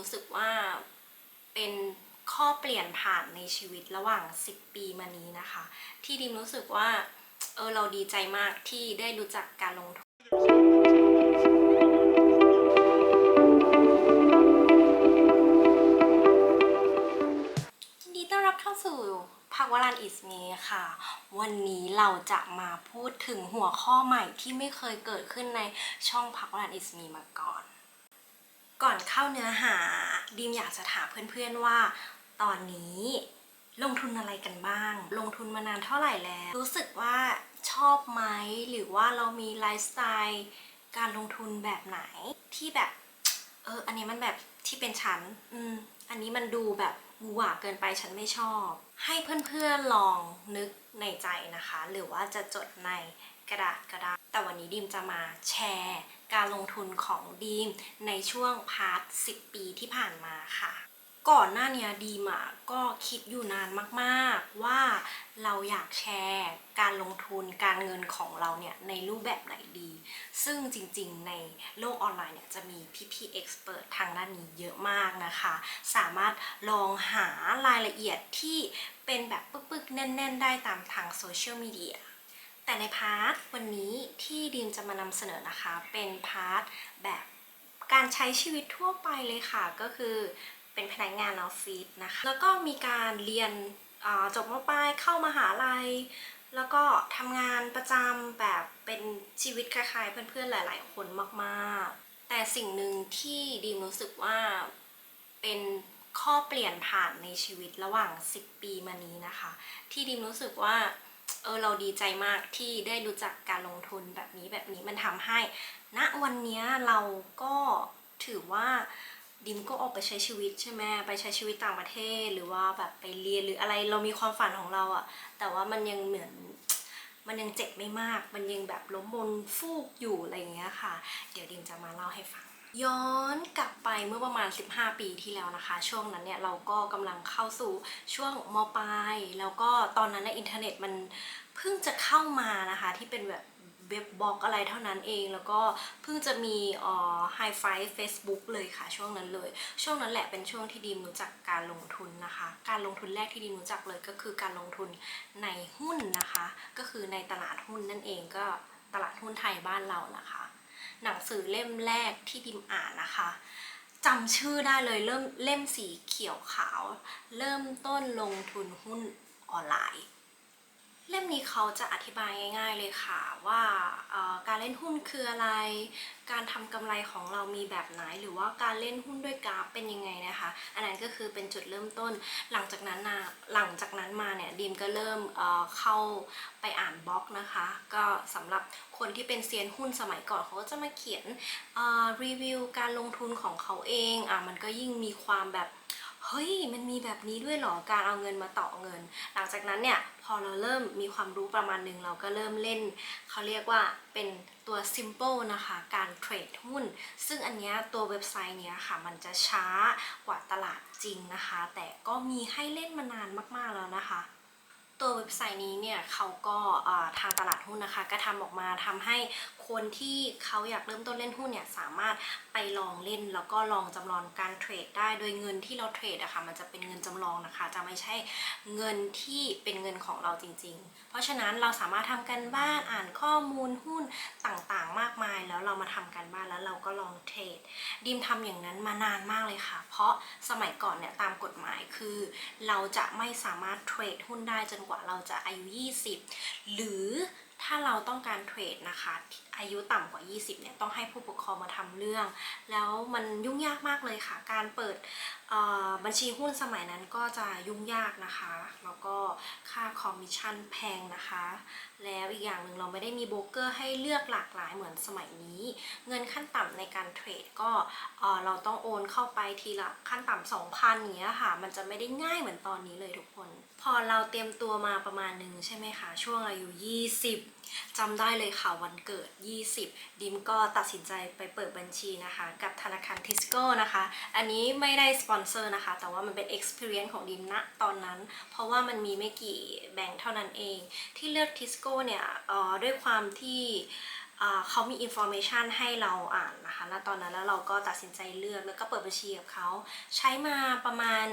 รู้สึกว่าเป็นข้อเปลี่ยนผ่านในชีวิตระหว่าง 10 ปีมานี้นะคะ ที่ดิมรู้สึกว่าเออเราดีใจมากที่ได้รู้จักการลงทุนยินดีต้อนรับเข้าสู่พักวรันอิสเมีค่ะ วันนี้เราจะมาพูดถึงหัวข้อใหม่ที่ไม่เคยเกิดขึ้นในช่องพักวรันอิสเมีมาก่อน ก่อนเข้าเนื้อหาดิมอยากจะถามเพื่อนๆว่า ตอนนี้ลงทุนอะไรกันบ้าง ลงทุนมานานเท่าไหร่แล้ว รู้สึกว่าชอบไหมหรือว่าเรามีไลฟ์สไตล์การลงทุนแบบไหนที่แบบเอออันนี้มันแบบที่เป็นฉันอืมอันนี้มันดูแบบหวือหวาเกินไปฉันไม่ชอบ ให้เพื่อนๆลองนึกในใจนะคะ หรือว่าจะจดในกระดาษก็ได้แต่วันนี้ดีมจะมาแชร์ การลงทุนของดีมในช่วงพาร์ท 10 ปีที่ผ่านมาค่ะ ก่อนหน้าเนี้ยดีมอะก็คิดอยู่นานมากๆว่าเราอยากแชร์การลงทุนการเงินของเราเนี่ยในรูปแบบไหนดี ซึ่งจริงๆ ในโลกออนไลน์เนี่ยจะมีพี่ๆเอ็กซ์เพรสทางด้านนี้เยอะมากนะคะ สามารถลองหารายละเอียดที่เป็นแบบปึกๆ แน่น ๆ ได้ตามทางโซเชียลมีเดีย แต่ในพาร์ทวันนี้ที่ดีมจะมานำเสนอนะคะ เป็นพาร์ทแบบการใช้ชีวิตทั่วไปเลยค่ะ ก็คือเป็นพนักงานออฟฟิศนะคะ แล้วก็มีการเรียนจบมปลายเข้ามาหาลัย แล้วก็ทำงานประจำแบบเป็นชีวิตคล้ายๆ เพื่อนๆหลาย ๆ คนมากๆ แต่สิ่งหนึ่งที่ดีมรู้สึกว่าเป็นข้อเปลี่ยนผ่านในชีวิตระหว่าง 10 ปีมานี้นะคะ ที่ดีมรู้สึกว่า เออเราดีใจมากที่ได้รู้จักการลงทุนแบบนี้แบบนี้มันทำให้ณวันนี้เราก็ถือว่าดิมก็ออกไปใช้ชีวิตใช่ไหมไปใช้ชีวิตต่างประเทศหรือว่าแบบไปเรียนหรืออะไรเรามีความฝันของเราอะแต่ว่ามันยังเหมือนมันยังเจ็บไม่มาก มันยังแบบล้มบนฟูกอยู่อะไรอย่างเงี้ยค่ะ เดี๋ยวดิมจะมาเล่าให้ฟัง ย้อนกลับไปเมื่อประมาณ 15 ปีที่แล้วนะคะ ช่วงนั้นเนี่ยเราก็กำลังเข้าสู่ช่วงมปลายแล้วก็ตอนนั้นในยอินเทอร์เน็ตมันเพิ่งจะเข้ามานะคะที่เป็นแบบเว็บบล็อกอะไรเท่านั้นเอง แล้วก็เพิ่งจะมีอ่อไฮไฟเฟซบุ๊กเลยค่ะ ช่วงนั้นเลย ช่วงนั้นแหละเป็นช่วงที่ดีมรู้จักการลงทุนนะคะ การลงทุนแรกที่ดีมรู้จักเลยก็คือการลงทุนในหุ้นนะคะ ก็คือในตลาดหุ้นนั่นเองก็ตลาดหุ้นไทยบ้านเรานะคะ หนังสือเล่มแรกที่ดิมอ่านนะคะจำชื่อได้เลยเริ่มเล่มสีเขียวขาว เริ่มต้นลงทุนหุ้นออนไลน์ เล่มนี้เขาจะอธิบายง่าย ๆเลยค่ะว่าการเล่นหุ้นคืออะไร การทำกำไรของเรามีแบบไหน หรือว่าการเล่นหุ้นด้วยกราฟเป็นยังไงนะคะ อันนั้นก็คือเป็นจุดเริ่มต้น หลังจากนั้นนะหลังจากนั้นมาเนี่ยดีมก็เริ่มเข้าไปอ่านบล็อกนะคะ ก็สำหรับคนที่เป็นเซียนหุ้นสมัยก่อนเขาก็จะมาเขียนรีวิวการลงทุนของเขาเองอะมันก็ยิ่งมีความแบบ เฮ้ยมันมีแบบนี้ด้วยหรอการเอาเงินมาต่อเงิน หลังจากนั้นเนี่ยพอเราเริ่มมีความรู้ประมาณหนึ่งเราก็เริ่มเล่น เขาเรียกว่าเป็นตัว simple นะคะการเทรดหุ้น ซึ่งอันเนี้ยตัวเว็บไซต์เนี้ยค่ะ มันจะช้ากว่าตลาดจริงนะคะ แต่ก็มีให้เล่นมานานมากๆแล้วนะคะตัวเว็บไซต์นี้เนี่ยเขาก็ทางตลาดหุ้นนะคะ ก็ทำออกมาทำให้ คนที่เขาอยากเริ่มต้นเล่นหุ้นเนี่ยสามารถไปลองเล่นแล้วก็ลองจำลองการเทรดได้ โดยเงินที่เราเทรดอะค่ะมันจะเป็นเงินจำลองนะคะ จะไม่ใช่เงินที่เป็นเงินของเราจริง ๆ เพราะฉะนั้นเราสามารถทำกันบ้านอ่านข้อมูลหุ้นต่างๆ มากมาย แล้วเรามาทำกันบ้านแล้วเราก็ลองเทรดดิมทำอย่างนั้นมานานมากเลยค่ะ เพราะสมัยก่อนเนี่ยตามกฎหมายคือ เราจะไม่สามารถเทรดหุ้นได้จนกว่าเราจะอายุ 20 หรือ ถ้าเราต้องการเทรดนะคะ อายุต่ำกว่า 20 เนี่ยต้องให้ผู้ปกครองมาทำเรื่อง แล้วมันยุ่งยากมากเลยค่ะ การเปิดบัญชีหุ้นสมัยนั้นก็จะยุ่งยากนะคะ แล้วก็ค่าคอมมิชชั่นแพงนะคะ แล้วอีกอย่างหนึ่งเราไม่ได้มีโบรกเกอร์ให้เลือกหลากหลายเหมือนสมัยนี้ เงินขั้นต่ำในการเทรดก็เราต้องโอนเข้าไปทีละขั้นต่ำสองพันอย่างเงี้ยค่ะ มันจะไม่ได้ง่ายเหมือนตอนนี้เลยทุกคน พอเราเตรียมตัวมาประมาณหนึ่งใช่ไหมคะ ช่วงอายุ 20จำได้เลยค่ะวันเกิด 20 ดิมก็ตัดสินใจไปเปิดบัญชีนะคะ กับธนาคารทิสโก้นะคะ อันนี้ไม่ได้สปอนเซอร์นะคะ แต่ว่ามันเป็น experience ของดิมณตอนนั้น เพราะว่ามันมีไม่กี่แบงค์เท่านั้นเอง ที่เลือกทิสโก้เนี่ยเออด้วยความที่ เขามีอินโฟ a t ชันให้เราอ่านนะคะ แล้วตอนนั้นแล้วเราก็ตัดสินใจเลือกแล้วก็เปิดบัญชีกับเขา ใช้มาประมาณ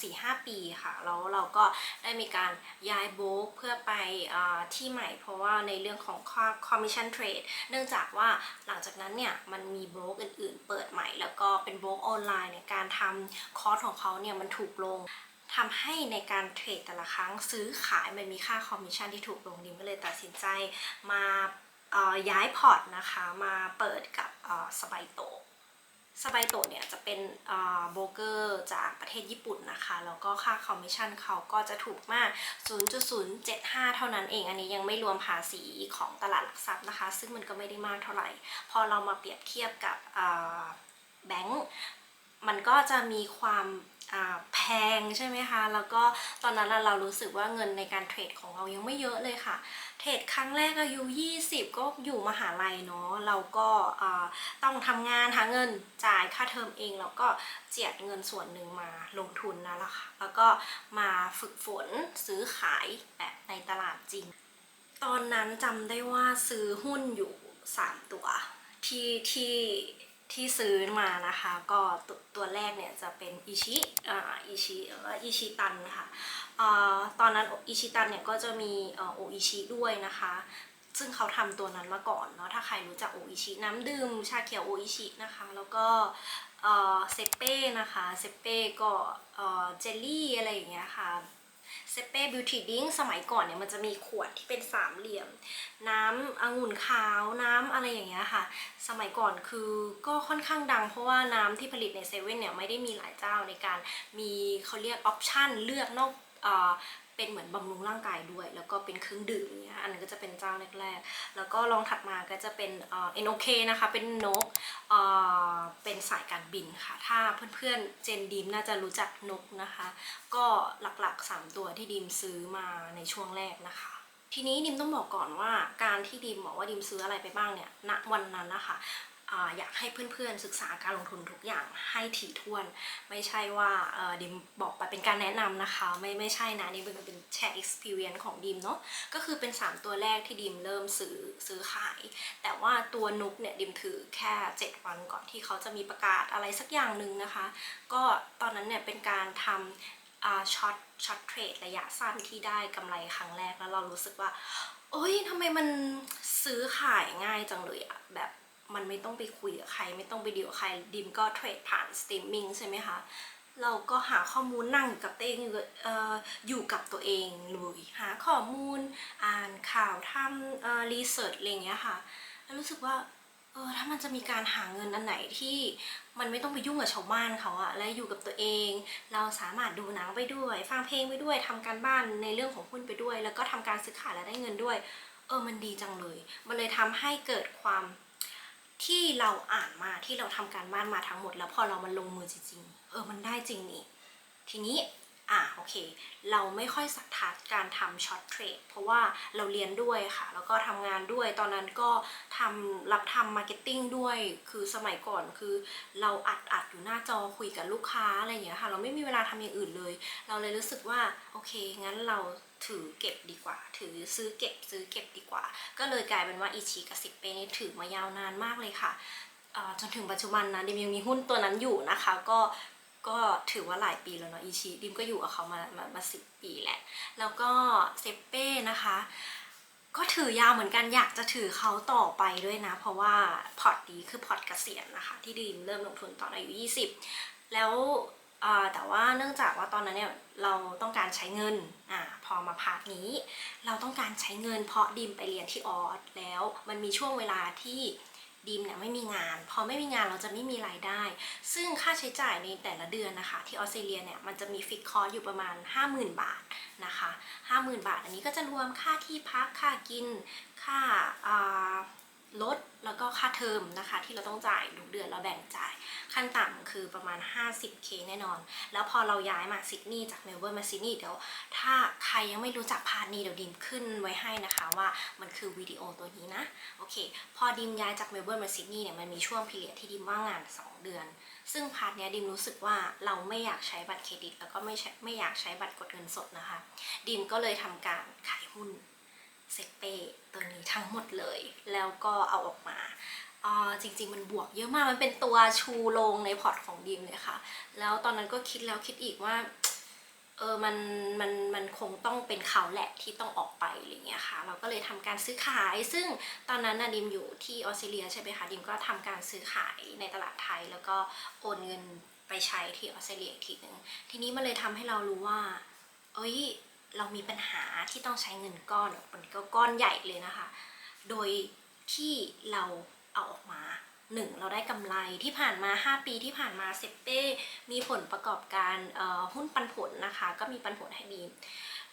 สี่ห้าปีค่ะ แล้วเราก็ได้มีการย้ายโบรกเพื่อไปอที่ใหม่ เพราะว่าในเรื่องของค่า commission trade เนื่องจากว่าหลังจากนั้นเนี่ยมันมีโบรกอื่นๆ เปิดใหม่ แล้วก็เป็นโบรกออนไลน์เนี่ยการทำคอร์สของเขาเนี่ยมันถูกลงทำให้ในการเทรดแต่ละครั้งซื้อขายมันมีค่าคอมมิชชั่นที่ถูกลงดิมก็เลยตัดสินใจมา ย้ายพอร์ตนะคะมาเปิดกับสบายโตสบายโตเนี่ยจะเป็นโบรกเกอร์จากประเทศญี่ปุ่นนะคะ แล้วก็ค่าคอมมิชชั่นเขาก็จะถูกมาก 0.075 เท่านั้นเอง อันนี้ยังไม่รวมภาษีของตลาดหลักทรัพย์นะคะ ซึ่งมันก็ไม่ได้มากเท่าไหร่ พอเรามาเปรียบเทียบกับแบงก์ มันก็จะมีความแพงใช่ไหมคะ แล้วก็ตอนนั้นเรารู้สึกว่าเงินในการเทรดของเรายังไม่เยอะเลยค่ะ เทรดครั้งแรกอายุ 20 ก็อยู่มหาลัยเนาะ เราก็ต้องทำงานหาเงินจ่ายค่าเทอมเอง แล้วก็เจียดเงินส่วนหนึ่งมาลงทุนนั่นแหละค่ะ แล้วก็มาฝึกฝนซื้อขายแบบในตลาดจริง ตอนนั้นจำได้ว่าซื้อหุ้นอยู่ 3 ตัวที่ที่ ที่ซื้อมานะคะก็ตัวตัวแรกเนี่ยจะเป็นอิชิอ่าอิชิเอ่ออิชิตันค่ะอ่าตอนนั้นอิชิตันเนี่ยก็จะมีโออิชิด้วยนะคะ ซึ่งเขาทำตัวนั้นมาก่อนเนาะถ้าใครรู้จักโออิชิน้ำดื่มชาเขียวโออิชินะคะ แล้วก็เซเป้นะคะเซเป้ก็เจลลี่อะไรอย่างเงี้ยค่ะ เซเป้บิวตี้ดิ้งสมัยก่อนเนี่ยมันจะมีขวดที่เป็นสามเหลี่ยม น้ำองุ่นขาวน้ำอะไรอย่างเงี้ยค่ะ สมัยก่อนคือก็ค่อนข้างดัง เพราะว่าน้ำที่ผลิตในเซเว่นเนี่ยไม่ได้มีหลายเจ้าในการมีเขาเรียกออปชันเลือกนอก เป็นเหมือนบำรุงร่างกายด้วย แล้วก็เป็นเครื่องดื่มเงี้ยอันนั้นก็จะเป็นเจ้าแรกๆ แล้วก็ลองถัดมาก็จะเป็นเอ่อ NOK นะคะ เป็นนกเอ่อเป็นสายการบินค่ะ ถ้าเพื่อนๆเจนดีมน่าจะรู้จักนกนะคะ ก็หลักๆ 3 ตัวที่ดิมซื้อมาในช่วงแรกนะคะทีนี้ดิมต้องบอกก่อนว่าการที่ดิมบอกว่าดิมซื้ออะไรไปบ้างเนี่ยณวันนั้นนะคะ อยากให้เพื่อนๆศึกษาการลงทุนทุกอย่างให้ถี่ถ้วน ไม่ใช่ว่าดิมบอกไปเป็นการแนะนำนะคะ ไม่ไม่ใช่นะนี่เป็นเป็นแชร์ experience ของดิมเนาะก็คือเป็น 3 ตัวแรกที่ดิมเริ่มซื้อซื้อขาย แต่ว่าตัวนุกเนี่ยดิมถือแค่ 7 วันก่อนที่เขาจะมีประกาศอะไรสักอย่างหนึ่งนะคะ ก็ตอนนั้นเนี่ยเป็นการทำช็อตช็อตเทรดระยะสั้นที่ได้กำไรครั้งแรกแล้วเรารู้สึกว่า โอ้ยทำไมมันซื้อขายง่ายจังเลยอะแบบ มันไม่ต้องไปคุยกับใคร ไม่ต้องไปดีลกับใครดิมก็เทรดผ่านสตรีมมิ่งใช่ไหมคะเราก็หาข้อมูลนั่งอยู่กับตัวเองอยู่กับเออยู่กับตัวเองเลยหาข้อมูลอ่านข่าวทำรีเสิร์ชอะไรเงี้ยค่ะแล้วรู้สึกว่าเออถ้ามันจะมีการหาเงินอันไหนที่มันไม่ต้องไปยุ่งกับชาวบ้านเขาอะและอยู่กับตัวเอง เราสามารถดูหนังไปด้วย ฟังเพลงไปด้วยทำการบ้านในเรื่องของหุ้นไปด้วย แล้วก็ทำการซื้อขายและได้เงินด้วย เออมันดีจังเลย มันเลยทำให้เกิดความ ที่เราอ่านมาที่เราทำการบ้านมาทั้งหมด แล้วพอเรามันลงมือจริงๆ เออมันได้จริงนี่ ทีนี้อะโอเค เราไม่ค่อยศรัทธาการทำช็อตเทรดเพราะว่าเราเรียนด้วยค่ะ แล้วก็ทำงานด้วยตอนนั้นก็ทำรับทำมาร์เก็ตติ้งด้วย คือสมัยก่อนคือเราอัดอัดอยู่หน้าจอคุยกับลูกค้าอะไรอย่างเงี้ยค่ะ เราไม่มีเวลาทำอย่างอื่นเลย เราเลยรู้สึกว่า โอเค งั้นเรา ถือเก็บดีกว่า ถือซื้อเก็บซื้อเก็บดีกว่า ก็เลยกลายเป็นว่าอีชีกับสิบเปนี่ถือมายาวนานมากเลยค่ะจนถึงปัจจุบันนะดิมยังมีหุ้นตัวนั้นอยู่นะคะ ก็ก็ถือว่าหลายปีแล้วเนาะอีชิดิมก็อยู่กับเขามามามาสิบปีแหละแล้วก็เซเป้นะคะก็ถือยาวเหมือนกันอยากจะถือเขาต่อไปด้วยนะ เพราะว่าพอร์ตนี้คือพอร์ตเกษียณนะคะ ที่ดิมเริ่มลงทุนตอนอายุ 20 แล้ว แต่ว่าเนื่องจากว่าตอนนั้นเนี่ยเราต้องการใช้เงินอ่าพอมาพาร์ทนี้ เราต้องการใช้เงินเพราะดิมไปเรียนที่ออสแล้วมันมีช่วงเวลาที่ดิมเนี่ยไม่มีงาน พอไม่มีงานเราจะไม่มีรายได้ ซึ่งค่าใช้จ่ายในแต่ละเดือนนะคะ ที่ออสเตรเลียเนี่ยมันจะมีฟิกคอร์สอยู่ประมาณ 50,000 บาทนะคะ 50,000 บาท อันนี้ก็จะรวมค่าที่พักค่ากิน ค่า อ่ารถแล้วก็ค่าเทอมนะคะ ที่เราต้องจ่ายทุกเดือนเราแบ่งจ่าย ขั้นต่ำคือประมาณ 50k แน่นอน แล้วพอเราย้ายมาซิดนีย์จากเมลเบิร์นมาซิดนีย์เดี๋ยว ถ้าใครยังไม่รู้จักพาร์ทนี้เดี๋ยวดิมขึ้นไว้ให้นะคะว่ามันคือวิดีโอตัวนี้นะ โอเค พอดิมย้ายจากเมลเบิร์นมาซิดนีย์เนี่ยมันมีช่วงพีเรียดที่ดิมว่างงาน 2 เดือน ซึ่งพาร์ทเนี้ยดิมรู้สึกว่าเราไม่อยากใช้บัตรเครดิต แล้วก็ไม่ไม่อยากใช้บัตรกดเงินสดนะคะ ดิมก็เลยทำการขายหุ้น เซเป้ตัวนี้ทั้งหมดเลย แล้วก็เอาออกมาอ่าจริงๆมันบวกเยอะมากมันเป็นตัวชูโรงในพอร์ตของดีมเลยค่ะ แล้วตอนนั้นก็คิดแล้วคิดอีกว่าเออมันมันมันคงต้องเป็นเขาแหละที่ต้องออกไปอะไรเงี้ยค่ะ เราก็เลยทำการซื้อขาย ซึ่งตอนนั้นนะดิมอยู่ที่ออสเตรเลียใช่ไหมคะดิมก็ทำการซื้อขายในตลาดไทย แล้วก็โอนเงินไปใช้ที่ออสเตรเลียอีกทีหนึ่งทีนี้มันเลยทำให้เรารู้ว่า เอ้ย เรามีปัญหาที่ต้องใช้เงินก้อนมันก็ก้อนใหญ่เลยนะคะ โดยที่เราเอาออกมาหนึ่งเราได้กำไรที่ผ่านมา 5 ปีที่ผ่านมาเซเป้มีผลประกอบการหุ้นปันผลนะคะ ก็มีปันผลให้ดีม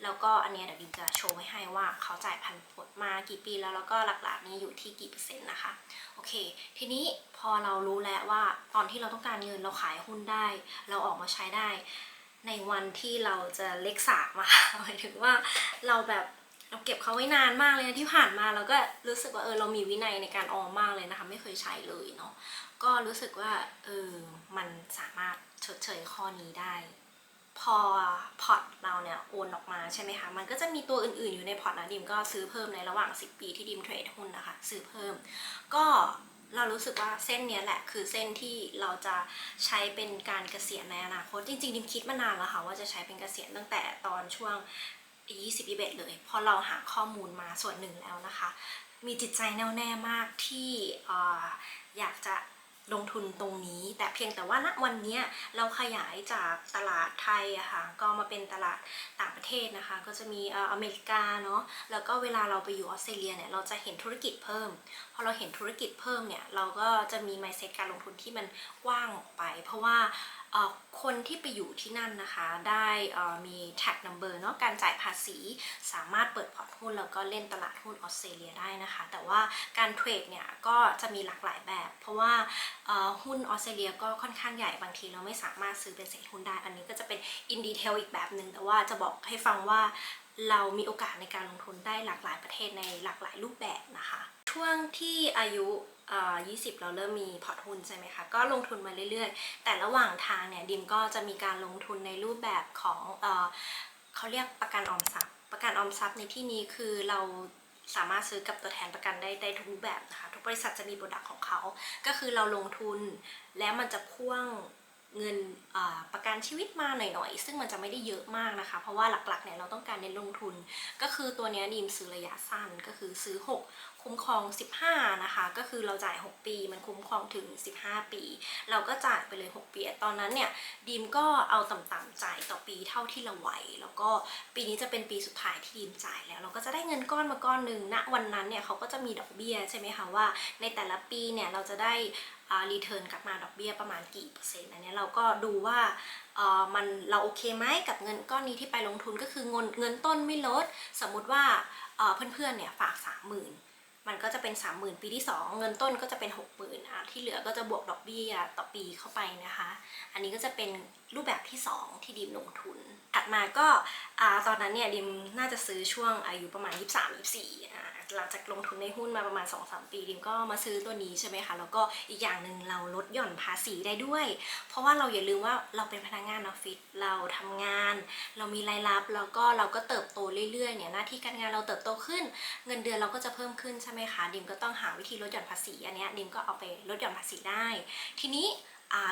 แล้วก็อันเนี้ยเดี๋ยวดิมจะโชว์ไว้ให้ว่าเขาจ่ายปันผลมากี่ปีแล้วแล้วก็หลักๆนี้อยู่ที่กี่เปอร์เซ็นต์นะคะโอเค ทีนี้พอเรารู้แล้วว่าตอนที่เราต้องการเงินเราขายหุ้นได้ เราออกมาใช้ได้ ในวันที่เราจะเลขสามอะหมายถึงว่าเราแบบเราเก็บเขาไว้นานมากเลยนะที่ผ่านมาเราก็รู้สึกว่าเออเรามีวินัยในการออมมากเลยนะคะไม่เคยใช้เลยเนาะก็รู้สึกว่าเออมันสามารถชดเชยข้อนี้ได้ พอพอร์ตเราเนี่ยโอนออกมาใช่ไหมคะมันก็จะมีตัวอื่นๆอยู่ในพอร์ตนะดิมก็ซื้อเพิ่มในระหว่าง 10 ปีที่ดิมเทรดหุ้นนะคะซื้อเพิ่ม ก็ เรารู้สึกว่าเส้นเนี้ยแหละคือเส้นที่เราจะใช้เป็นการเกษียณในอนาคตจริงๆดิมคิดมานานแล้วค่ะว่าจะใช้เป็นเกษียณตั้งแต่ตอนช่วง 20 21 เลยพอเราหาข้อมูลมาส่วนหนึ่งแล้วนะคะ มีจิตใจแน่วแน่มากที่ออยากจะ ลงทุนตรงนี้ แต่เพียงแต่ว่าณวันนี้เราขยายจากตลาดไทยอะค่ะก็มาเป็นตลาดต่างประเทศนะคะ ก็จะมีอเมริกาเนาะแล้วก็เวลาเราไปอยู่ออสเตรเลียเนี่ยเราจะเห็นธุรกิจเพิ่มพอเราเห็นธุรกิจเพิ่มเนี่ยเราก็จะมี mindset การลงทุนที่มันกว้างออกไป เพราะว่า คนที่ไปอยู่ที่นั่นนะคะได้เอ่อมี tag number เนาะการจ่ายภาษีสามารถเปิดพอร์ตหุ้นแล้วก็เล่นตลาดหุ้นออสเตรเลียได้นะคะ แต่ว่าการเทรดเนี่ยก็จะมีหลากหลายแบบ เพราะว่าหุ้นออสเตรเลียก็ค่อนข้างใหญ่บางทีเราไม่สามารถซื้อเป็นเศษหุ้นได้ อันนี้ก็จะเป็นอินดีเทลอีกแบบหนึ่งแต่ว่าจะบอกให้ฟังว่าเรามีโอกาสในการลงทุนได้หลากหลายประเทศในหลากหลายรูปแบบนะคะ ช่วงที่อายุ เอ่อ20เราเริ่มมีพอร์ตหุ้นใช่ไหมคะ ก็ลงทุนมาเรื่อยๆ แต่ระหว่างทางเนี่ยดิมก็จะมีการลงทุนในรูปแบบของเอเขาเรียกประกันออมทรัพย์ ประกันออมทรัพย์ในที่นี้คือเราสามารถซื้อกับตัวแทนประกันได้ได้ทุกรูปแบบนะคะทุกบริษัทจะมีโปรดักต์ของเขา ก็คือเราลงทุนแล้วมันจะพ่วงเงินประกันชีวิตมาหน่อยๆ ซึ่งมันจะไม่ได้เยอะมากนะคะ เพราะว่าหลักๆเนี่ยเราต้องการเน้นลงทุน ก็คือตัวเนี้ยดีมซื้อระยะสั้นก็คือซื้อ 6 คุ้มครอง 15 นะคะ ก็คือเราจ่าย 6 ปี มันคุ้มครองถึง 15 ปี เราก็จ่ายไปเลย 6 ปี ตอนนั้นเนี่ยดีมก็เอาต่ำๆจ่ายต่อปีเท่าที่เราไหว แล้วก็ปีนี้จะเป็นปีสุดท้ายที่ดีมจ่ายแล้ว เราก็จะได้เงินก้อนมาก้อนหนึ่งณวันนั้นเนี่ยเขาก็จะมีดอกเบี้ยใช่ไหมคะว่า ในแต่ละปีเนี่ยเราจะได้รีเทิร์นกลับมาดอกเบี้ยประมาณกี่เปอร์เซ็นต์อันนี้เราก็ดูว่าเออมันเราโอเคไหมกับเงินก้อนนี้ที่ไปลงทุนก็คือเงินเงินต้นไม่ลด สมมุติว่าเเพื่อนๆเนี่ยฝาก 30,000 มันก็จะเป็น 30,000 ปีที่ 2 เงินต้นก็จะเป็น 60,000อะที่เหลือก็จะบวกดอกเบี้ยต่อปีเข้าไปนะคะ อันนี้ก็จะเป็นรูปแบบที่ 2 ที่ดิมลงทุน ถัดมาก็อ่าตอนนั้นเนี่ยดิมน่าจะซื้อช่วงอายุประมาณ 23-24อ่า หลังจากลงทุนในหุ้นมาประมาณ 2-3 ปีดิมก็มาซื้อตัวนี้ใช่ไหมคะแล้วก็อีกอย่างหนึ่งเราลดหย่อนภาษีได้ด้วย เพราะว่าเราอย่าลืมว่าเราเป็นพนักงานออฟฟิศเราทำงาน เรามีรายรับแล้วก็เราก็เติบโตเรื่อยๆเนี่ยหน้าที่การงานเราเติบโตขึ้น เงินเดือนเราก็จะเพิ่มขึ้นใช่ไหมคะดิมก็ต้องหาวิธีลดหย่อนภาษีอันนี้ดิมก็เอาไปลดหย่อนภาษีได้ ทีนี้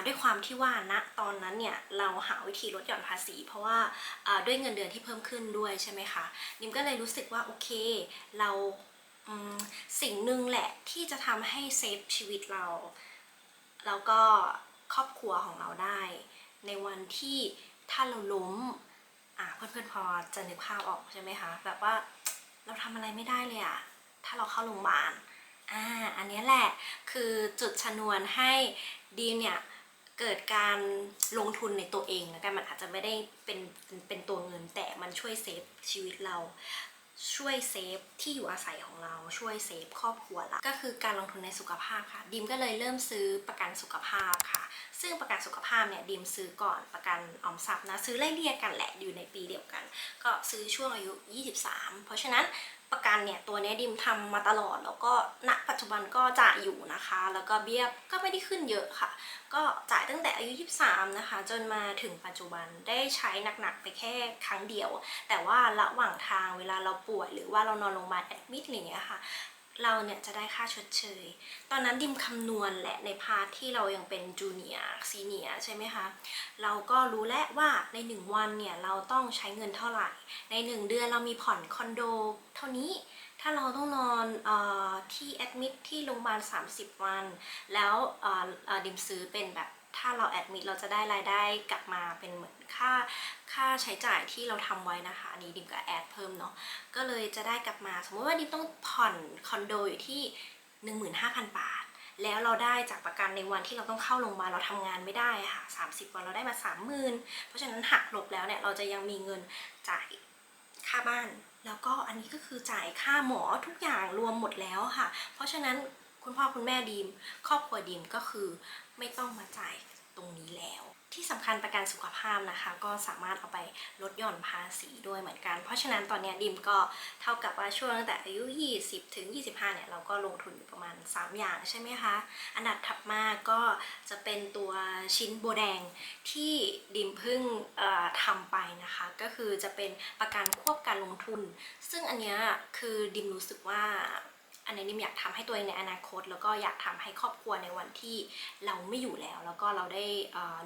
ด้วยความที่ว่าณตอนนั้นเนี่ยเราหาวิธีลดหย่อนภาษี เพราะว่าด้วยเงินเดือนที่เพิ่มขึ้นด้วยใช่ไหมคะดิมก็เลยรู้สึกว่าโอเคเราสิ่งหนึ่งแหละที่จะทำให้เซฟชีวิตเรา แล้วก็ครอบครัวของเราได้ ในวันที่ถ้าเราล้มอ่าเพื่อนๆพอจะนึกภาพออกใช่ไหมคะแบบว่าเราทำอะไรไม่ได้เลยอะถ้าเราเข้าโรงพยาบาลอ่าอันนี้แหละคือจุดชนวนให้ดีเนี่ย เกิดการลงทุนในตัวเองแล้วกันมันอาจจะไม่ได้เป็นเป็นเป็นตัวเงินแต่มันช่วยเซฟชีวิตเราช่วยเซฟที่อยู่อาศัยของเราช่วยเซฟครอบครัวเราก็คือการลงทุนในสุขภาพค่ะ ดิมก็เลยเริ่มซื้อประกันสุขภาพค่ะ ซึ่งประกันสุขภาพเนี่ยดิมซื้อก่อนประกันออมทรัพย์นะซื้อไล่เรียกกันแหละอยู่ในปีเดียวกัน ก็ซื้อช่วงอายุ 23 เพราะฉะนั้น ประกันเนี่ยตัวนี้ดิมทำมาตลอด แล้วก็ณปัจจุบันก็จ่ายอยู่นะคะ แล้วก็เบี้ยก็ไม่ได้ขึ้นเยอะค่ะ ก็จ่ายตั้งแต่อายุ 23 นะคะ จนมาถึงปัจจุบันได้ใช้หนักๆไปแค่ครั้งเดียว แต่ว่าระหว่างทางเวลาเราป่วยหรือว่าเรานอนโรงพยาบาลแอดมิดอะไรอเงี้ยค่ะ เราเนี่ยจะได้ค่าชดเชย ตอนนั้นดิมคำนวณแหละในพาร์ทที่เรายังเป็นจูเนียร์ซีเนียใช่ไหมคะ เราก็รู้แล้วว่าในหนึ่งวันเนี่ยเราต้องใช้เงินเท่าไหร่ ในหนึ่งเดือนเรามีผ่อนคอนโดเท่านี้ ถ้าเราต้องนอนออที่แอดมิดที่โรงพยาบาล 30 วัน แล้วอ่อเอ่อดิมซื้อเป็นแบบ ถ้าเราแอดมิดเราจะได้รายได้กลับมาเป็นเหมือนค่าค่าใช้จ่ายที่เราทำไว้นะคะอันนี้ดิมก็แอดเพิ่มเนาะก็เลยจะได้กลับมาสมมติว่าดิมต้องผ่อนคอนโดอยู่ที่ 15,000 บาท แล้วเราได้จากประกันในวันที่เราต้องเข้าโรงพยาบาลเราทำงานไม่ได้อะค่ะ30 วันเราได้มา 30,000 เพราะฉะนั้นหักลบแล้วเนี่ยเราจะยังมีเงินจ่ายค่าบ้านแล้วก็อันนี้ก็คือจ่ายค่าหมอทุกอย่างรวมหมดแล้วค่ะ เพราะฉะนั้น คุณพ่อคุณแม่ดีม ครอบครัวดีมก็คือไม่ต้องมาจ่ายตรงนี้แล้ว ที่สำคัญประกันสุขภาพนะคะ ก็สามารถเอาไปลดหย่อนภาษีด้วยเหมือนกัน เพราะฉะนั้นตอนนี้ดิมก็เท่ากับว่าช่วงตั้งแต่อายุ 20 ถึง 25 เนี่ย เราก็ลงทุนอยู่ประมาณ 3 อย่างใช่ไหมคะ อันดับถัดมาก็จะเป็นตัวชิ้นโบแดงที่ดิมเพิ่งเอ่อทำไปนะคะ ก็คือจะเป็นประกันควบการลงทุน ซึ่งอันนี้คือดิมรู้สึกว่า อันนี้นิมอยากทำให้ตัวเองในอนาคต แล้วก็อยากทำให้ครอบครัวในวันที่เราไม่อยู่แล้ว แล้วก็เราได้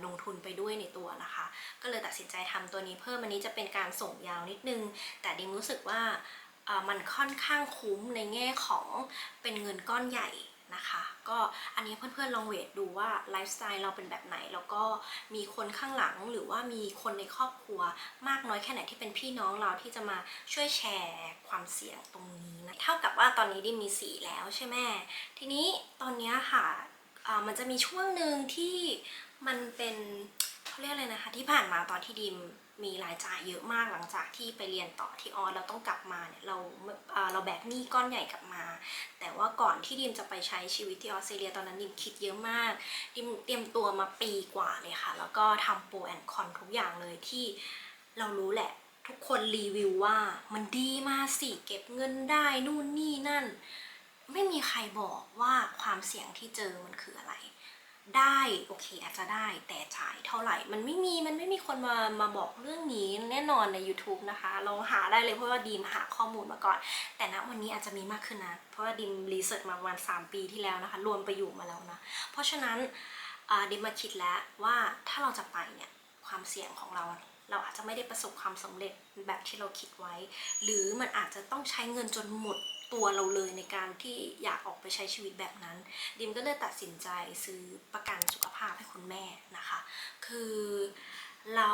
ลงทุนไปด้วยในตัวนะคะ ก็เลยตัดสินใจทำตัวนี้เพิ่มอันนี้จะเป็นการส่งยาวนิดนึง แต่ดิมรู้สึกว่ามันค่อนข้างคุ้มในแง่ของเป็นเงินก้อนใหญ่ นะคะ ก็อันนี้เพื่อนๆลองเวทดูว่าไลฟ์สไตล์เราเป็นแบบไหน แล้วก็มีคนข้างหลังหรือว่ามีคนในครอบครัว มากน้อยแค่ไหนที่เป็นพี่น้องเราที่จะมาช่วยแชร์ความเสี่ยงตรงนี้นะเท่ากับว่าตอนนี้ดิมมีสีแล้วใช่ไหมทีนี้ตอนนี้ค่ะมันจะมีช่วงหนึ่งที่มันเป็นเขาเรียกอะไรนะคะ ที่ผ่านมาตอนที่ดิม มีรายจ่ายเยอะมากหลังจากที่ไปเรียนต่อที่ออสเราต้องกลับมาเนี่ยเราเราแบกหนี้ก้อนใหญ่กลับมา แต่ว่าก่อนที่ดิมจะไปใช้ชีวิตที่ออสเตรเลียตอนนั้นดิมคิดเยอะมากดิมเตรียมตัวมาปีกว่าเลยค่ะ แล้วก็ทำโปรแอนคอนทุกอย่างเลยที่เรารู้แหละทุกคนรีวิวว่ามันดีมากสิเก็บเงินได้นู่นนี่นั่น ไม่มีใครบอกว่าความเสี่ยงที่เจอมันคืออะไร ได้โอเคอาจจะได้แต่จ่ายเท่าไหร่ มันไม่มีมันไม่มีคนมามาบอกเรื่องนี้แน่นอนใน YouTube นะคะ เราหาได้เลยเพราะว่าดีมหาข้อมูลมาก่อน แต่ณวันนี้อาจจะมีมากขึ้นนะ เพราะว่าดีมรีเสิร์ชมาประมาณ3ปีที่แล้วนะคะ รวมไปอยู่มาแล้วนะ เพราะฉะนั้นดิมมาคิดแล้วว่าถ้าเราจะไปเนี่ยความเสี่ยงของเรา เราอาจจะไม่ได้ประสบความสำเร็จแบบที่เราคิดไว้ หรือมันอาจจะต้องใช้เงินจนหมดตัวเราเลยในการที่อยากออกไปใช้ชีวิตแบบนั้น ดิมก็เลยตัดสินใจซื้อประกันสุขภาพให้คุณแม่นะคะ คือ เรา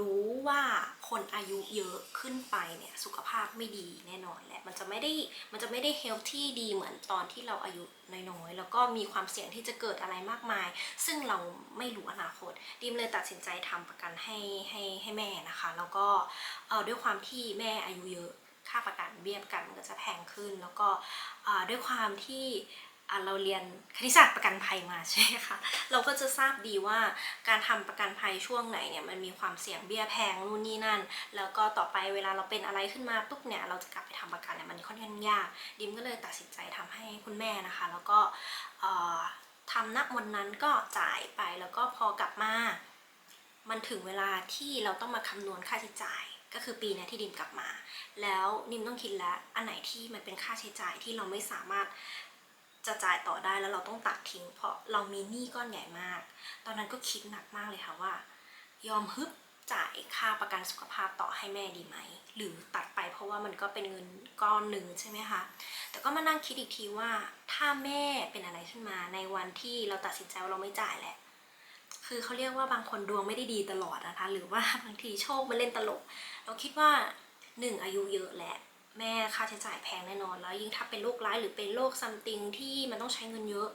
รู้ว่าคนอายุเยอะขึ้นไปเนี่ยสุขภาพไม่ดีแน่นอนแหละมันจะไม่ได้มันจะไม่ได้เฮลที่ดีเหมือนตอนที่เราอายุน้อยๆแล้วก็มีความเสี่ยงที่จะเกิดอะไรมากมาย ซึ่งเราไม่รู้อนาคตดิมเลยตัดสินใจทำประกันให้ให้ให้แม่นะคะ แล้วก็เออด้วยความที่แม่อายุเยอะค่าประกันเบี้ยประกันมันก็จะแพงขึ้น แล้วก็เออด้วยความที่ เราเรียนคณิตศาสตร์ประกันภัยมาใช่ไหมคะ เราก็จะทราบดีว่าการทำประกันภัยช่วงไหนเนี่ยมันมีความเสี่ยงเบี้ยแพงนู่นนี่นั่น แล้วก็ต่อไปเวลาเราเป็นอะไรขึ้นมาปุ๊บเนี่ยเราจะกลับไปทำประกันเนี่ยมันค่อนข้างยาก ดิมก็เลยตัดสินใจทำให้คุณแม่นะคะ แล้วก็ทำณวันนั้นก็จ่ายไปแล้วก็พอกลับมา มันถึงเวลาที่เราต้องมาคำนวณค่าใช้จ่ายก็คือปีนี้ที่ดิมกลับมา แล้วดิมต้องคิดแล้วอันไหนที่มันเป็นค่าใช้จ่ายที่เราไม่สามารถ จะจ่ายต่อได้แล้วเราต้องตัดทิ้ง เพราะเรามีหนี้ก้อนใหญ่มาก ตอนนั้นก็คิดหนักมากเลยค่ะว่า ยอมฮึบจ่ายค่าประกันสุขภาพต่อให้แม่ดีไหม หรือตัดไปเพราะว่ามันก็เป็นเงินก้อนหนึ่งใช่ไหมคะ แต่ก็มานั่งคิดอีกทีว่าถ้าแม่เป็นอะไรขึ้นมาในวันที่เราตัดสินใจว่าเราไม่จ่ายแหละ คือเขาเรียกว่าบางคนดวงไม่ได้ดีตลอดนะคะ หรือว่าบางทีโชคมาเล่นตลก เราคิดว่าหนึ่งอายุเยอะแหละ แม่ค่าใช้จ่ายแพงแน่นอน แล้วยิ่งถ้าเป็นโรคร้ายหรือเป็นโรคซัมติงที่มันต้องใช้เงินเยอะ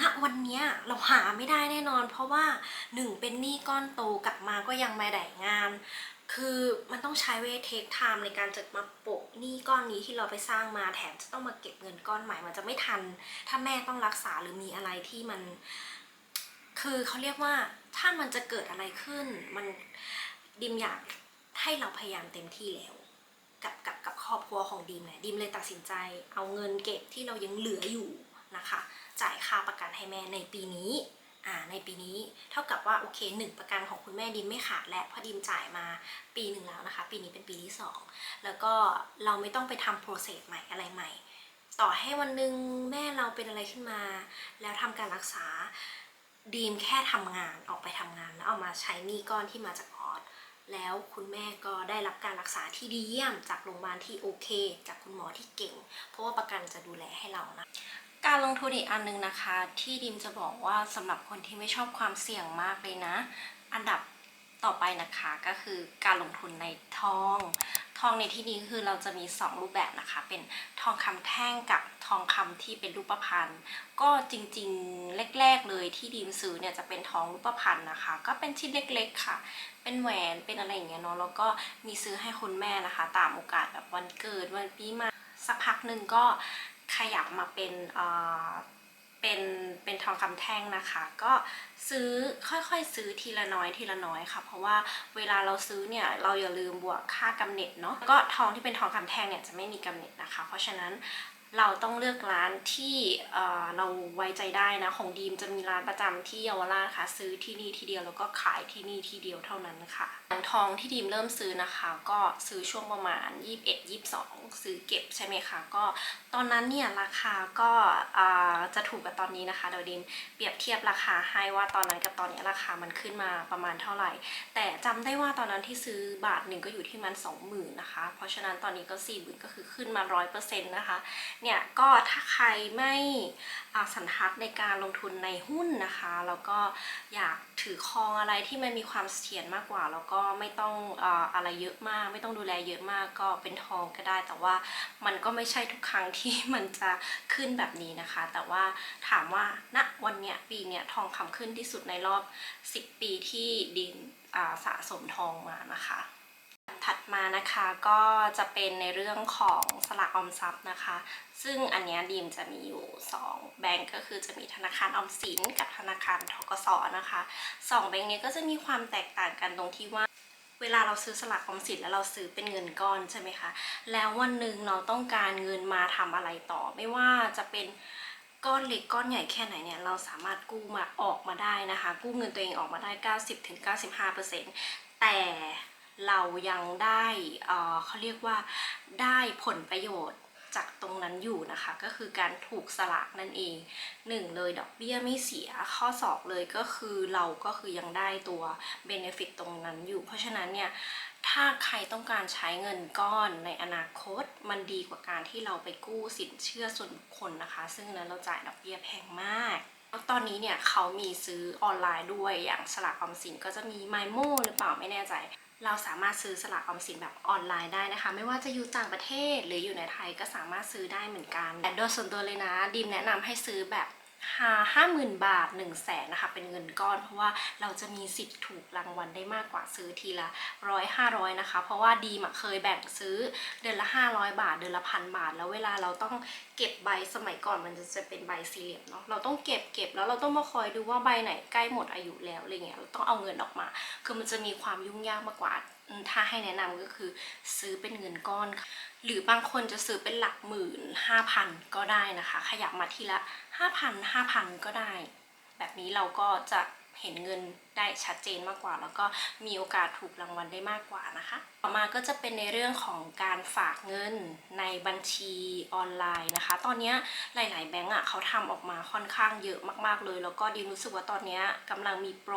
ณวันนี้เราหาไม่ได้แน่นอน เพราะว่าหนึ่งเป็นหนี้ก้อนโตกลับมาก็ยังไมาได้งาน คือมันต้องใช้เวทเทคไทม์ในการจะมาโปะหนี้ก้อนนี้ที่เราไปสร้างมาแถมจะต้องมาเก็บเงินก้อนใหม่มันจะไม่ทัน ถ้าแม่ต้องรักษาหรือมีอะไรที่มัน คือเขาเรียกว่าถ้ามันจะเกิดอะไรขึ้น มันดิมอยากให้เราพยายามเต็มที่แล้ว กับก รอบรอบครัวของดีมเนี่ยดีมเลยตัดสินใจเอาเงินเก็บที่เรายังเหลืออยู่นะคะ จ่ายค่าประกันให้แม่ในปีนี้อ่าในปีนี้เท่ากับว่าโอเคหนึ่งประกันของคุณแม่ดิมไม่ขาดและเพราะดิมจ่ายมาปีหนึ่งแล้วนะคะ ปีนี้เป็นปีที่สองแล้วก็เราไม่ต้องไปทำโปรเซสใหม่อะไรใหม่ ต่อให้วันหนึ่งแม่เราเป็นอะไรขึ้นมา แล้วทำการรักษาดีมแค่ทำงานออกไปทำงานแล้วเอามาใช้หนี้ก้อนที่มาจากออส แล้วคุณแม่ก็ได้รับการรักษาที่ดีเยี่ยม จากโรงพยาบาลที่โอเค จากคุณหมอที่เก่ง เพราะว่าประกันจะดูแลให้เรานะการลงทุนอีกอันหนึงนะคะ ที่ดิมจะบอกว่าสำหรับคนที่ไม่ชอบความเสี่ยงมากเลยนะ อันดับต่อไปนะคะก็คือการลงทุนในทอง ทองในที่นี้คือเราจะมี 2 รูปแบบนะคะ เป็นทองคำแท่งกับทองคำที่เป็นรูปพรรณก็จริงๆแรกๆเลยที่ดีมซื้อเนี่ยจะเป็นทองรูปพรรณนะคะ ก็เป็นชิ้นเล็กๆค่ะ เป็นแหวนเป็นอะไรอย่างเงี้ยเนาะแล้วก็มีซื้อให้คุณแม่นะคะ ตามโอกาสแบบวันเกิดวันปีใหม่สักพักหนึ่งก็ขยับมาเป็น เป็นเป็นทองคำแท่งนะคะ ก็ซื้อค่อยๆซื้อทีละน้อยทีละน้อยค่ะ เพราะว่าเวลาเราซื้อเนี่ยเราอย่าลืมบวกค่ากำเนิดเนาะก็ทองที่เป็นทองคำแท่งเนี่ยจะไม่มีกำเนิดนะคะ เพราะฉะนั้น เราต้องเลือกร้านที่เราไว้ใจได้นะของดีมจะมีร้านประจำที่เยาวราชค่ะ ซื้อที่นี่ทีเดียวแล้วก็ขายที่นี่ทีเดียวเท่านั้นค่ะอย่างทองที่ดีมเริ่มซื้อนะคะ ก็ซื้อช่วงประมาณ 21 22 ซื้อเก็บใช่ไหมคะก็ตอนนั้นเนี่ยราคาก็จะถูกกับตอนนี้นะคะเดี๋ยวดีมเปรียบเทียบราคาให้ว่าตอนนั้นกับตอนนี้ราคามันขึ้นมาประมาณเท่าไหร่ แต่จำได้ว่าตอนนั้นที่ซื้อบาทหนึ่งก็อยู่ที่มัน 20,000นะคะเพราะฉะนั้นตอนนี้ก็40,000ก็คือขึ้นมา 100%นะคะเนี่ยก็ถ้าใครไม่สันทัดในการลงทุนในหุ้นนะคะ แล้วก็อยากถือครองอะไรที่มันมีความเสถียรมากกว่า แล้วก็ไม่ต้องอะไรเยอะมาก ไม่ต้องดูแลเยอะมากก็เป็นทองก็ได้ แต่ว่ามันก็ไม่ใช่ทุกครั้งที่มันจะขึ้นแบบนี้นะคะ แต่ว่าถามว่าณวันเนี้ยปีเนี้ยทองคำขึ้นที่สุดในรอบ 10 ปีที่ดินสะสมทองมานะคะ ถัดมานะคะก็จะเป็นในเรื่องของสลากออมทรัพย์นะคะ ซึ่งอันนี้ดีมจะมีอยู่ 2 แบงก์ก็คือจะมีธนาคารออมสินกับธนาคารทกสนะคะสองแบงก์นี้ก็จะมีความแตกต่างกันตรงที่ว่าเวลาเราซื้อสลากออมสินแล้วเราซื้อเป็นเงินก้อนใช่ไหมคะ แล้ววันหนึ่งเราต้องการเงินมาทำอะไรต่อ ไม่ว่าจะเป็นก้อนเล็กก้อนใหญ่แค่ไหนเนี่ยเราสามารถกู้มาออกมาได้นะคะ กู้เงินตัวเองออกมาได้ 90-95%แต่ เรายังได้เขาเรียกว่าได้ผลประโยชน์จากตรงนั้นอยู่นะคะ ก็คือการถูกสลากนั่นเองหนึ่งเลยดอกเบี้ยไม่เสียข้อสอบเลยก็คือเราก็คือยังได้ตัวเบเนฟิตตรงนั้นอยู่ เพราะฉะนั้นเนี่ยถ้าใครต้องการใช้เงินก้อนในอนาคตมันดีกว่าการที่เราไปกู้สินเชื่อส่วนบุคคลนะคะ ซึ่งนั้นเราจ่ายดอกเบี้ยแพงมากตอนนี้เนี่ยเขามีซื้อออนไลน์ด้วยอย่างสลากออมสินก็จะมีไมโมหรือเปล่าไม่แน่ใจ เราสามารถซื้อสลากออมสินแบบออนไลน์ได้นะคะ ไม่ว่าจะอยู่ต่างประเทศหรืออยู่ในไทยก็สามารถซื้อได้เหมือนกันแต่โดยส่วนตัวเลยนะดิมแนะนำให้ซื้อแบบ ห้าหมื่นบาท1นึ่งแสนนะคะ เป็นเงินก้อน เพราะว่าเราจะมีสิทธิ์ถูกรางวัลได้มากกว่าซื้อทีละร้อยห้าร้อยนะคะ เพราะว่าดีมอะเคยแบ่งซื้อเดือนละ 500 บาท เดือนละพันบาท แล้วเวลาเราต้องเก็บใบสมัยก่อนมันจะจะเป็นใบสี่เหลี่ยมเนาะเราต้องเก็บเก็บแล้วเราต้องมาคอยดูว่าใบไหนใกล้หมดอายุแล้วอะไรเงี้ยเราต้องเอาเงินออกมา คือมันจะมีความยุ่งยากมากกว่า ถ้าให้แนะนำก็คือซื้อเป็นเงินก้อน หรือบางคนจะซื้อเป็นหลักหมื่นห้าพันก็ได้นะคะ ขยับมาทีละห้าพันห้าพันก็ได้ แบบนี้เราก็จะ เห็นเงินได้ชัดเจนมากกว่า แล้วก็มีโอกาสถูกรางวัลได้มากกว่านะคะ ต่อมาก็จะเป็นในเรื่องของการฝากเงินในบัญชีออนไลน์นะคะ ตอนนี้ยหลาย ๆ แบงก์อะเขาทำออกมาค่อนข้างเยอะมาก ๆ เลย แล้วก็ดีมรู้สึกว่าตอนนี้กำลังมีโปร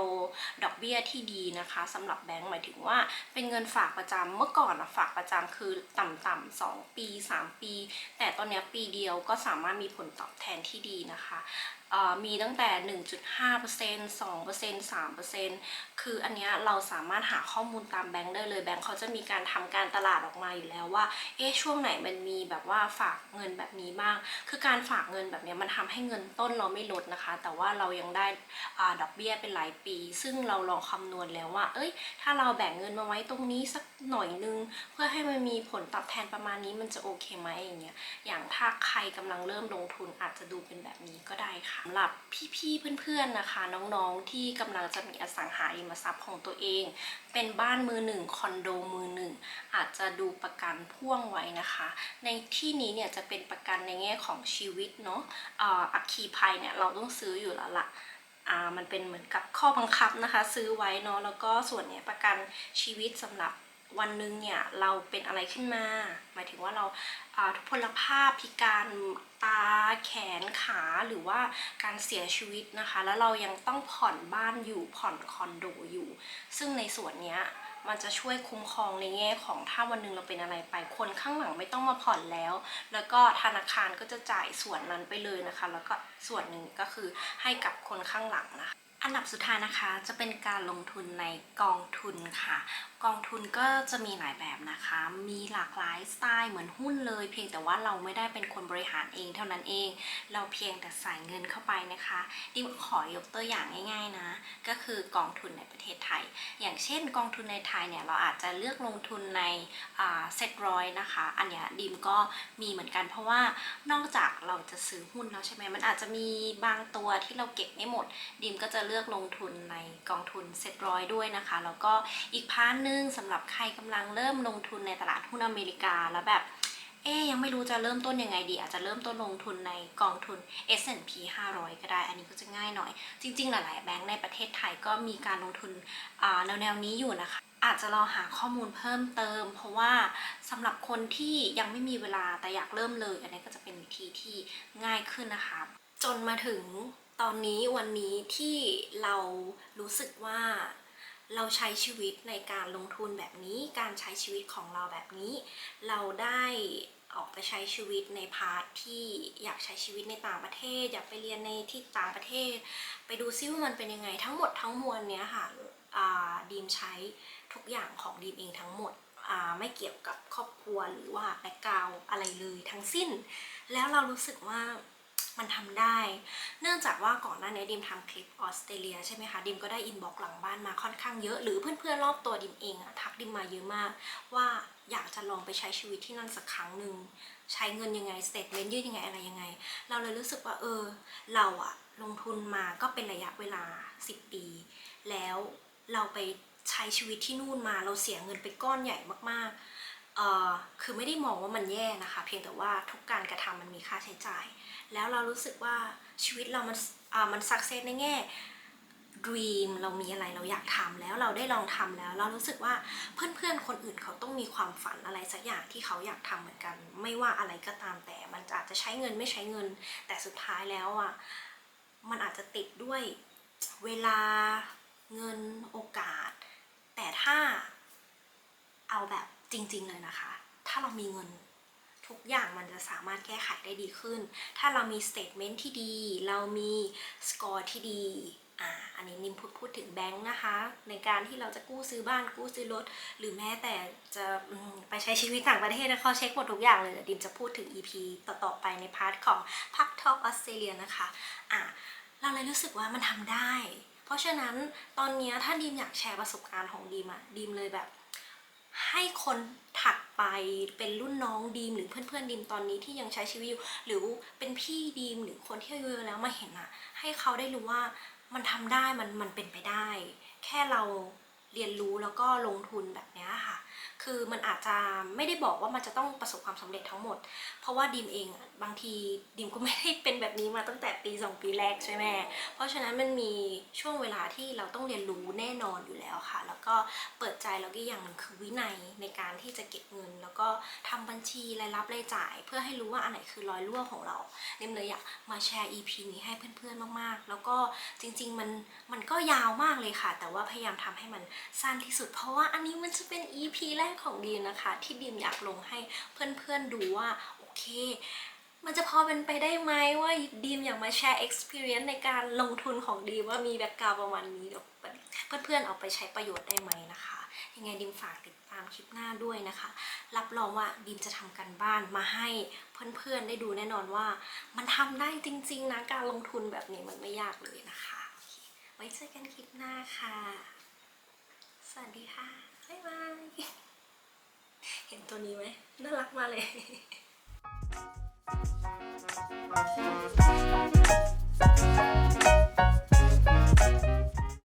ดอกเบี้ยที่ดีนะคะสำหรับแบงก์หมายถึงว่าเป็นเงินฝากประจำเมื่อก่อนอะฝากประจำคือต่ำๆสองปี 3 ปี แต่ตอนนี้ปีเดียวก็สามารถมีผลตอบแทนที่ดีนะคะ มีตั้งแต่ 1.5% 2% 3%คืออันเนี้ยเราสามารถหาข้อมูลตามแบงค์ได้เลยแบงค์เขาจะมีการทำการตลาดออกมาอยู่แล้วว่า เอ๊ะช่วงไหนมันมีแบบว่าฝากเงินแบบนี้บ้าง คือการฝากเงินแบบเนี้ยมันทำให้เงินต้นเราไม่ลดนะคะ แต่ว่าเรายังได้อดอกเบี้ยเป็นหลายปี ซึ่งเราลองคำนวณแล้วว่า เอ้ย ถ้าเราแบ่งเงินมาไว้ตรงนี้สักหน่อยนึง เพื่อให้มันมีผลตอบแทนประมาณนี้มันจะโอเคไหมอย่างเงี้ย อย่างถ้าใครกำลังเริ่มลงทุนอาจจะดูเป็นแบบนี้ก็ได้ค่ะสำหรับพี่ๆเพื่อนๆนะคะ น้องๆที่กำลังจะมีอสังหาริมทรัพย์ของตัวเอง เป็นบ้านมือหนึ่งคอนโดมือหนึ่งอาจจะดูประกันพ่วงไว้นะคะ ในที่นี้เนี่ยจะเป็นประกันในแง่ของชีวิตเนาะอ่าอัคคีภัยเนี่ยเราต้องซื้ออยู่แล้วละอ่ามันเป็นเหมือนกับข้อบังคับนะคะ ซื้อไว้เนาะแล้วก็ส่วนเนี้ยประกันชีวิตสำหรับ วันหนึ่งเนี่ยเราเป็นอะไรขึ้นมา หมายถึงว่าเราทุพพลภาพพิการตาแขนขาหรือว่าการเสียชีวิตนะคะ แล้วเรายังต้องผ่อนบ้านอยู่ผ่อนคอนโดอยู่ ซึ่งในส่วนเนี้ยมันจะช่วยคุ้มครองในแง่ของถ้าวันหนึ่งเราเป็นอะไรไปคนข้างหลังไม่ต้องมาผ่อนแล้ว แล้วก็ธนาคารก็จะจ่ายส่วนนั้นไปเลยนะคะ แล้วก็ส่วนหนึ่งก็คือให้กับคนข้างหลังนะคะ อันดับสุดท้ายนะคะจะเป็นการลงทุนในกองทุนค่ะ กองทุนก็จะมีหลายแบบนะคะ มีหลากหลายสไตล์เหมือนหุ้นเลย เพียงแต่ว่าเราไม่ได้เป็นคนบริหารเองเท่านั้นเอง เราเพียงแต่ใส่เงินเข้าไปนะคะดิมขอยกตัวอย่างง่าย ๆนะ ก็คือกองทุนในประเทศไทย อย่างเช่น กองทุนในไทยเนี่ยเราอาจจะเลือกลงทุนในเซ็ตร้อยนะคะ อันเนี้ยดิมก็มีเหมือนกัน เพราะว่านอกจากเราจะซื้อหุ้นแล้วใช่ไหมมันอาจจะมีบางตัวที่เราเก็บไม่หมดดิมก็จะเลือกลงทุนในกองทุนเซ็ตร้อยด้วยนะคะ แล้วก็อีกพาร์ทหนึงสำหรับใครกำลังเริ่มลงทุนในตลาดหุ้นอเมริกาแล้วแบบเอ๊ยยังไม่รู้จะเริ่มต้นยังไงดีอาจจะเริ่มต้นลงทุนในกองทุน S&P 500 ก็ได้ อันนี้ก็จะง่ายหน่อย จริง ๆ หลาย ๆ แบงก์ในประเทศไทยก็มีการลงทุนแนวๆนี้อยู่นะคะ อาจจะลองหาข้อมูลเพิ่มเติม เพราะว่าสำหรับคนที่ยังไม่มีเวลาแต่อยากเริ่มเลย อันนี้ก็จะเป็นวิธีที่ง่ายขึ้นนะคะ จนมาถึง ตอนนี้วันนี้ที่เรารู้สึกว่าเราใช้ชีวิตในการลงทุนแบบนี้ การใช้ชีวิตของเราแบบนี้ เราได้ออกไปใช้ชีวิตในพาร์ทที่อยากใช้ชีวิตในต่างประเทศ อยากไปเรียนในที่ต่างประเทศ ไปดูซิว่ามันเป็นยังไงทั้งหมดทั้งมวลเนี้ยค่ะดีมใช้ทุกอย่างของดีมเองทั้งหมดไม่เกี่ยวกับครอบครัวหรือว่าแบ็กกราวอะไรเลยทั้งสิ้น แล้วเรารู้สึกว่า มันทำได้ เนื่องจากว่าก่อนหน้านี้ดิมทำคลิปออสเตรเลียใช่ไหมคะดิมก็ได้อินบ็อกหลังบ้านมาค่อนข้างเยอะ หรือเพื่อนๆรอบตัวดิมเองอะทักดิมมาเยอะมาก ว่าอยากจะลองไปใช้ชีวิตที่นั่นสักครั้งหนึ่งใช้เงินยังไงสเตทเมนต์ยืดยังไงอะไรยังไง เราเลยรู้สึกว่าเออ เราอะลงทุนมาก็เป็นระยะเวลา 10 ปี แล้วเราไปใช้ชีวิตที่นู่นมาเราเสียเงินไปก้อนใหญ่มากๆเออคือไม่ได้มองว่ามันแย่นะคะ เพียงแต่ว่าทุกการกระทำมันมีค่าใช้จ่าย แล้วเรารู้สึกว่าชีวิตเรามันอ่ามันสักเซสในแง่ dream เรามีอะไรเราอยากทำแล้วเราได้ลองทำแล้ว เรารู้สึกว่าเพื่อนๆคนอื่นเขาต้องมีความฝันอะไรสักอย่างที่เขาอยากทำเหมือนกัน ไม่ว่าอะไรก็ตามแต่ มันอาจจะใช้เงินไม่ใช้เงิน แต่สุดท้ายแล้วอะมันอาจจะติดด้วยเวลาเงินโอกาส แต่ถ้าเอาแบบจริง ๆ เลยนะคะ ถ้าเรามีเงิน ทุกอย่างมันจะสามารถแก้ไขได้ดีขึ้น ถ้าเรามีสเต t เมนต์ที่ดี เรามีสกอร์ที่ดีอ่าอันนี้นิมพูดพูดถึงแบงค์นะคะ ในการที่เราจะกู้ซื้อบ้านกู้ซื้อรถ หรือแม้แต่จะไปใช้ชีวิตต่างประเทศนะเขาเช็คหมดทุกอย่างเลยเดี๋ยวดิมจะพูดถึง EP ต่อๆไปในพาร์ทของพักทอกออสเตรเลียนะคะอะเราเลยรู้สึกว่ามันทำได้ เพราะฉะนั้นตอนนี้ถ้าดีมอยากแชร์ประสบการณ์ของดีมอะดีมเลยแบบ ให้คนถัดไปเป็นรุ่นน้องดีมหรือเพื่อนๆดีมตอนนี้ที่ยังใช้ชีวิตอยู่ หรือเป็นพี่ดีมหรือคนที่อายุเยอะแล้วมาเห็นอะให้เขาได้รู้ว่ามันทำได้มันมันเป็นไปได้ แค่เราเรียนรู้แล้วก็ลงทุนแบบเนี้ยค่ะ คือมันอาจจะไม่ได้บอกว่ามันจะต้องประสบความสำเร็จทั้งหมด เพราะว่าดีมเองอะบางทีดีมก็ไม่ได้เป็นแบบนี้มาตั้งแต่ปีสองปีแรกใช่ไหมเพราะฉะนั้นมันมีช่วงเวลาที่เราต้องเรียนรู้แน่นอนอยู่แล้วค่ะ แล้วก็เปิดใจแล้วก็อย่างหนึ่งคือวินัยในการที่จะเก็บเงิน แล้วก็ทำบัญชีรายรับรายจ่าย เพื่อให้รู้ว่าอันไหนคือรอยรั่วของเราดิมเลยอยากมาแชร์ EP นี้ให้เพื่อนๆมากๆ แล้วก็จริงๆมันมันก็ยาวมากเลยค่ะ แต่ว่าพยายามทำให้มันสั้นที่สุด เพราะว่าอันนี้มันจะเป็น EP แรกของดีมนะคะ ที่ดีมอยากลงให้เพื่อนๆดูว่าโอเค มันจะพอเป็นไปได้ไหมว่าดีมอยากมาแชร์ experience ในการลงทุนของดีมว่ามีแบ็กกราวประมาณนี้เดี๋ยวเพื่อนๆเอาไปใช้ประโยชน์ได้ไหมนะคะ ยังไงดิมฝากติดตามคลิปหน้าด้วยนะคะ รับรองว่าดิมจะทำกันบ้านมาให้เพื่อนๆได้ดูแน่นอนว่า มันทำได้จริงๆนะการลงทุนแบบนี้มันไม่ยากเลยนะคะ ไว้เจอกันคลิปหน้าค่ะ สวัสดีค่ะ บ๊ายบาย เห็นตัวนี้ไหมน่ารักมากเลย Thank you.